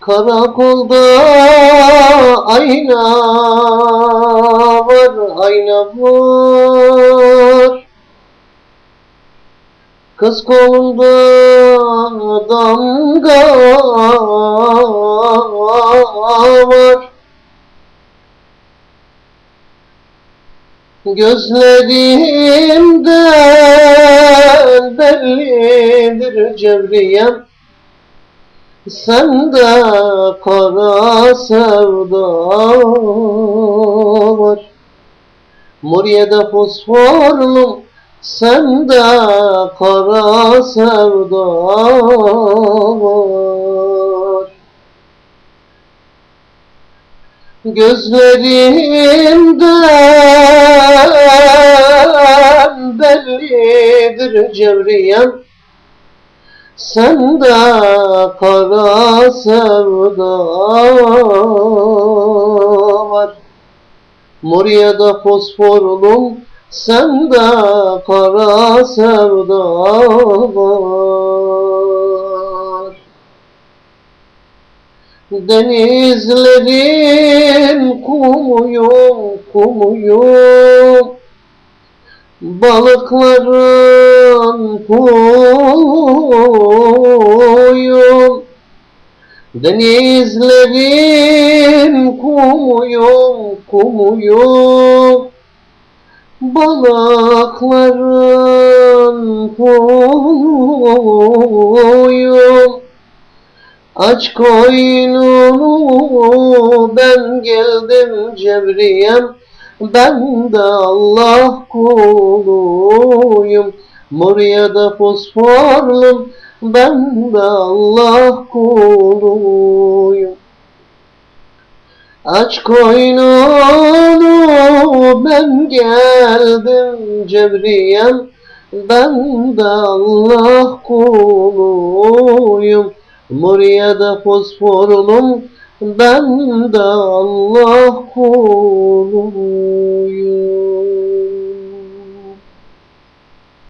Karakolda ayna var, ayna var. Kız kolunda damga var. Gözlerimden bellidir cevriyem Sende kara sevda var Muriye'de fosforlum Sende kara sevda var Gözlerimden bellidir cevriyem Sende kara sevda var. Muriye'de fosforlum Sende kara sevda var. Denizlerin kumuyum, kumuyum. Balıkların kuyum Denizlerin kumuyum, kumuyum Balıkların kuyum. Aç koynunu ben geldim cevriyem Ben de Allah kuluyum Muriye'de fosforlum Ben de Allah kuluyum. Aç koynunu ben geldim cevriyem Ben de Allah kuluyum. Muriye'de fosforlum ben de Allah kuluyum